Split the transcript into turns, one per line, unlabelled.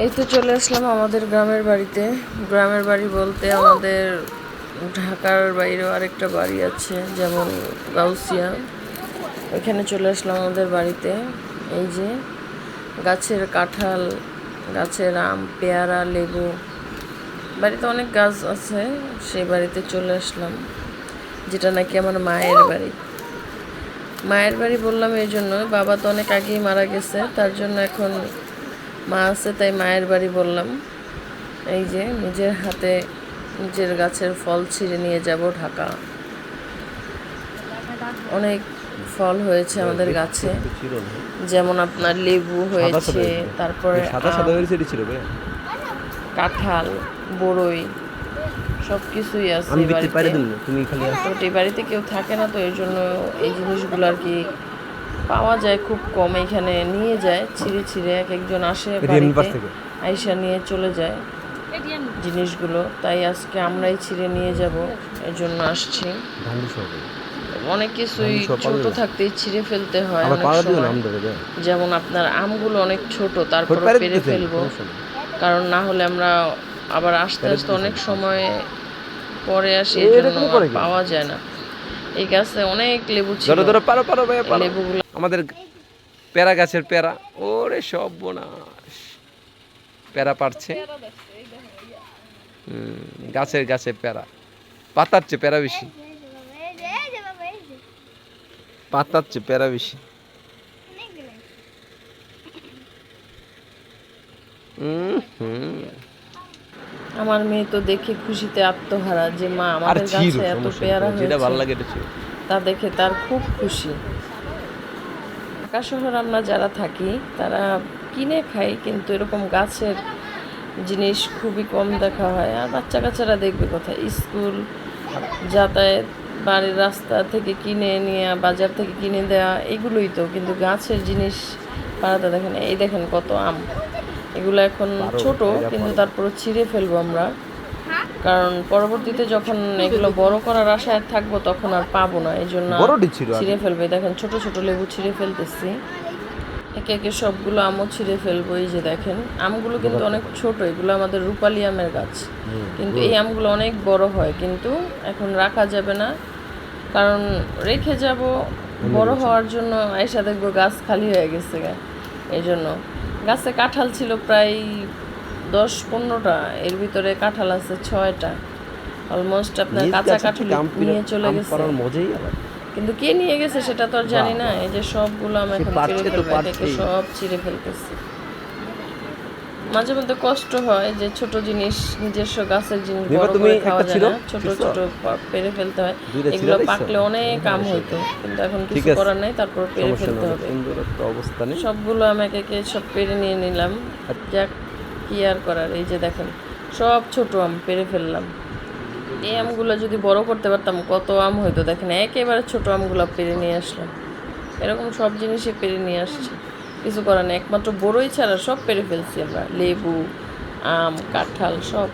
এই তো চলে আসলাম আমাদের গ্রামের বাড়িতে। গ্রামের বাড়ি বলতে আমাদের ঢাকার বাইরেও আরেকটা বাড়ি আছে, যেমন গাউসিয়া। ওইখানে চলে আসলাম আমাদের বাড়িতে। এই যে গাছের কাঁঠাল, গাছের আম, পেয়ারা, লেবু। বাড়িতে অনেক গাছ আছে সেই বাড়িতে চলে আসলাম, যেটা নাকি আমার মায়ের বাড়ি। মায়ের বাড়ি বললাম এই জন্য, বাবা তো অনেক আগেই মারা গেছে, তার জন্য এখন মা আছে তাই মায়ের বাড়ি বললাম এই যে নিজের হাতে নিজের গাছের ফল ছিঁড়ে নিয়ে যাব ঢাকা। অনেক ফল হয়েছে আমাদের গাছে। যেমন আপনার লেবু হয়েছে তারপরে কাঁঠাল বড়ই সব কিছুই আছে বাড়িতে। বাড়িতে কেউ থাকে না তো এই জন্য এই জিনিসগুলো আর কি পাওয়া যায় খুব কম এখানে নিয়ে যায় ছিঁড়ে ছিঁড়ে এক একজন আসে বাড়িতে আইসা নিয়ে চলে যায় জিনিসগুলো। তাই আজকে আমরাই ছিঁড়ে নিয়ে যাব এর জন্য আসছি অনেক কিছুই ছোট। থাকতেই ছিঁড়ে ফেলতে হয় যেমন আপনার আমগুলো অনেক ছোট তারপর
পেরে
ফেলব। কারণ না হলে আমরা আবার আস্তে আস্তে অনেক সময় পরে আসি
এ,
এই জন্য? পাওয়া যায় না। এই গাছে অনেক লেবু ছিল।
ধরো ধরো পারো পারো ভাইয়া পারো।
লেবুগুলো।
আমাদের পেয়ারা গাছের পেয়ারা ওরে সব বোনাস পেয়ারা পারছে গাছের গাছে পেয়ারা পাতার চেয়ে পেয়ারা বেশি। পাতার চেয়ে পেয়ারা বেশি। হুম, হুম।
আমার মেয়ে তো দেখে খুশিতে আত্মহারা যে মা আমাদের গাছে এত পেয়ারা।
যেটা ভালো লাগে
তা দেখে তার খুব খুশি। ঢাকা শহর আমরা যারা থাকি তারা কিনে খাই কিন্তু এরকম গাছের জিনিস খুবই কম দেখা হয়। আর বাচ্চা কাচ্চারা দেখবে কোথায়? স্কুল যাতায়াত বাড়ির রাস্তা থেকে কিনে নিয়ে বাজার থেকে কিনে দেওয়া এগুলোই তো। কিন্তু গাছের জিনিস পাড়াতে দেখেন এই দেখেন কত আম। এগুলো এখন ছোট কিন্তু
পারো।
তারপরে ছিঁড়ে ফেলব আমরা। কারণ পরবর্তীতে যখন এগুলো বড় করার আশায় থাকব তখন আর পাবো না। এই জন্য। ছিঁড়ে ফেলবে। দেখেন ছোট ছোট লেবু ছিঁড়ে ফেলতেছি। একে একে সবগুলো আমও ছিঁড়ে ফেলব এই যে দেখেন। আমগুলো কিন্তু অনেক ছোট এগুলো আমাদের রূপালি আমের গাছ। কিন্তু এই আমগুলো অনেক বড় হয় কিন্তু এখন রাখা যাবে না। কারণ রেখে যাব বড় হওয়ার জন্য আয়সা দেখব গাছ খালি হয়ে গেছে এই জন্য। গাছে কাঁঠাল ছিল প্রায় দশ পনেরোটা এর ভিতরে কাঁঠাল আছে ছয়টা। অলমোস্ট আপনার কাঁচা কাঁঠাল নিয়ে চলে গেছে।
মজাই
কিন্তু কে নিয়ে গেছে সেটা তো আর জানি না এই যে সবগুলো আমি এখন। সব ছিঁড়ে ফেলতেছি। মাঝে মধ্যে কষ্ট হয় যে ছোট জিনিস নিজস্ব গাছের জিনিস বড় করে খাওয়া যায় না। ছোট? ছোট পেরে ফেলতে হয়। এগুলো পাকলে অনেক কাম হইতো। কিন্তু এখন কিছু করার নাই তারপর পেরে ফেলতে হবে। সবগুলো আমি একে একে সব পেরে নিয়ে নিলাম। যাক কি আর করার? এই যে দেখেন সব ছোট আম পেরে ফেললাম। এই আমগুলো যদি বড় করতে পারতাম কত আম হইতো। দেখেন একেবারে ছোট আমগুলো পেরে নিয়ে আসলাম। এরকম সব জিনিসই পেরে নিয়ে আসছি। কিছু করার নেই। একমাত্র বড়ই ছাড়া সব পেরে ফেলছি আমরা। লেবু আম কাঁঠাল সব।